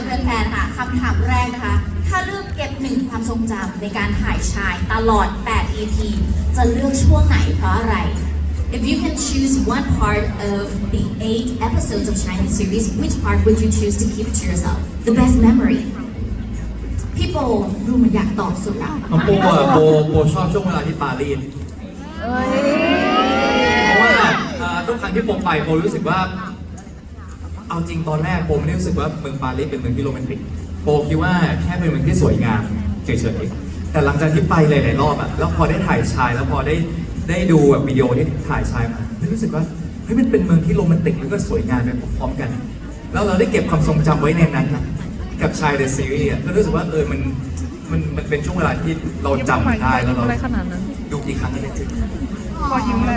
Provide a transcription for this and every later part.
อนแฟนๆค่ะคำถามแรกนะคะ ถ้าเลือกเก็บหนึ่งความทรงจำในการถ่ายชายตลอด 8 EP จะเลือกช่วงไหนเพราะอะไร If you can choose one part of the eight episodes of Chinese series, which part would you choose to keep to yourself? The best memory. พี่โปดูเหมันอยากตอบสุดอะน้องโปอะโปโปชอบช่วงเวลาที่ปารีสเพราะว่าอ่าทุกครั้งที่โปไปโปรู้สึกว่า เอาจริงตอนแรกโปไม่ได้รู้สึกว่าเมืองปารีสเป็นเมืองที่โรแมนติกโปคิดว่าแค่เป็นเมืองที่สวยงามเฉยๆแต่หลังจากที่ไปหลายๆรอบอะแล้วพอได้ถ่ายชายแล้วพอได้ได้ดูแบบวิดีโอที่ถ่ายชายมารู้สึกว่าเฮ้ยมันเป็นเมืองที่โรแมนติกแล้วก็สวยงามไปพร้อมๆกัน แล้วเราได้เก็บความทรงจำไว้ในนั้นนะกับชายเดอะซีรีส์อะก็รู้สึกว่าเออมันมันมันเป็นช่วงเวลาที่เราจำได้แล้วเราอะไรขนาดนั้นดูกี่ครั้งก็ได้ถึง That's very beautiful. We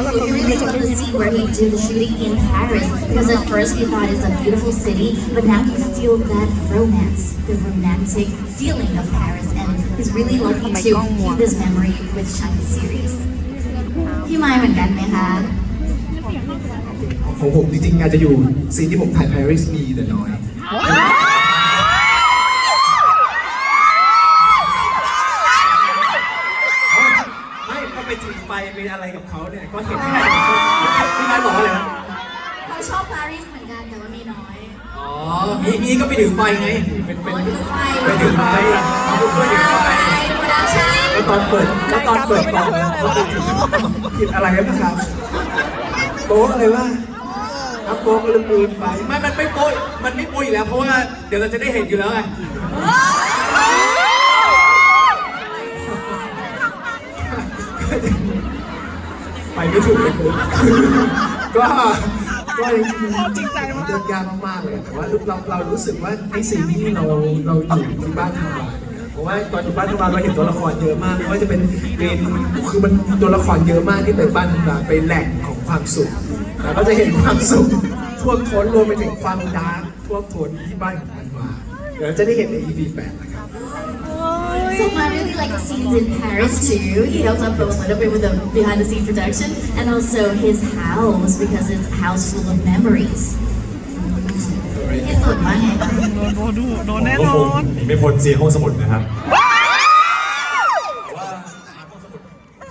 really love the scene where he did the shooting in Paris because at first he thought it's a beautiful city, but now he feel that romance, the romantic feeling of Paris, and he's really lucky to keep this memory with Chinese series. พี่ไมค์เหมือนกันไหมคะ ของผมจริงๆอาจจะอยู่ซีนที่ผมถ่าย Paris มีแต่น้อย บอกว่าอะไรนะเขาชอบปารีสเหมือนกันแต่ว่ามีน้อยอ๋อมีมีก็ไปถึงไปไง เป็นโอ้เป็นยถือไฟไปถึงไปเขาไปช่วยถึงไปโปรดักชั่นแล้วตอนเปิดแล้วตอนเปิดกล่องเขาไปถึงผิดอะไรนะครับโป๊ะอะไรวะครับโป๊ะก็เลยปืนไปไม่มันไม่โปยมันไม่โปยอยู่แล้วเพราะว่าเดี๋ยวเราจะได้เห็นอยู่แล้วไง ก็ก็จริงจริงใจมากเดินยากมากๆเลยแต่ว่าเราเรารู้สึกว่าไอ้สิ่งที่เราเราอยู่ที่บ้านทำงานเนี่ยเพราะว่าตอนอยู่บ้านทำงานเราเห็นตัวละครเยอะมากไม่ว่าจะเป็นเรนคือมันตัวละครเยอะมากที่เป็นบ้านทำงานเป็นแหล่งของความสุขแล้วก็จะเห็นความสุขท่วมท้นรวมไปถึงความดาร์กท่วมท้นที่บ้านของมันมาเดี๋ยวจะได้เห็นใน EP 8นะครับ So I really like the scenes in Paris too. He helped out both a little bit with the behind the scenes production and also his house because it's a house full of memories. ที่สุดมากไงคะโดนโดนดูโดนแน่นอนหนีไม่พ้นซีนห้องสมุดนะครับว่าห้องสมุด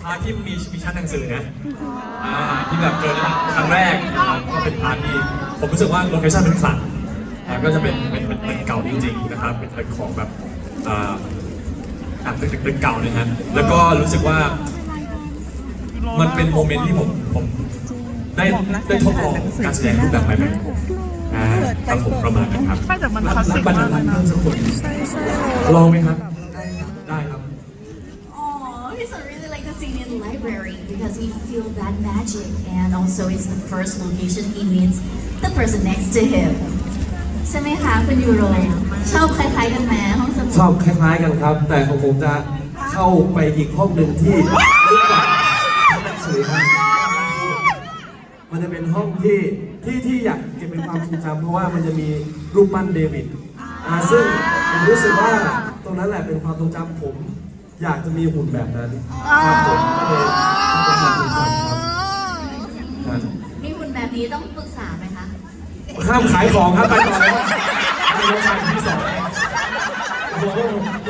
พาร์ทที่มีมีชั้นหนังสือนะอ่าที่แบบเจอครั้งแรกก็เป็นพาร์ทที่ผมรู้สึกว่าโลเคชั่นเป็นขลังก็จะเป็นเป็นเป็นเป็นเก่าจริงๆนะครับเป็นเป็นของแบบอ่า อ่าเป็นเป็นเป็นเก่านะฮะแล้วก็รู้สึกว่ามันเป็นโมเมนต์ที่ผมผมได้ได้ทดลองการแสดงรูปแบบใหม่ๆอ่าครับผมประมาณนั้นครับไม่แต่มันคลาสสิกบรรมาณากเลรัยกนะเพิ่มสักคนลองไหมครับ ได้ครับ Oh, he's really like the scene in the library because he feels that magic and also it's the first location he meets the person next to him. ใช่ไหมคะคุณยูโร ชอบคล้ายๆกันไหมห้องสมุด ชอบคล้ายๆกันครับ แต่ของผมจะเข้าไปอีกห้องหนึ่งที่ลึกกว่าหนังสือครับมันจะเป็นห้องที่ที่ที่อยากเก็บเป็นความทรงจำเพราะว่ามันจะมีรูปปั้นเดวิดอ่าซึ่งผมรู้สึกว่าตรงนั้นแหละเป็นความทรงจำผม อยากจะมีหุ่นแบบนั้นครับผมก็เลยเป็นความทรงจำครับครับมีคุณแบบนี้ต้องปรึกษาไหมคะ ข้ามขายของครับไปต่อเลยครับ ไปน้องชายที่สองโอ้โห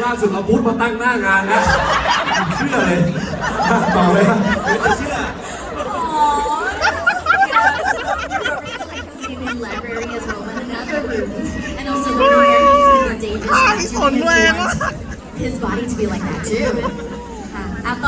ล่าสุดเราพูดมาตั้งหน้างานนะเชื่อเลยต่อเลยครับ in library as well, but another room. And also where he's super dangerous. Ah, he's on He land. wants His body to be like that too.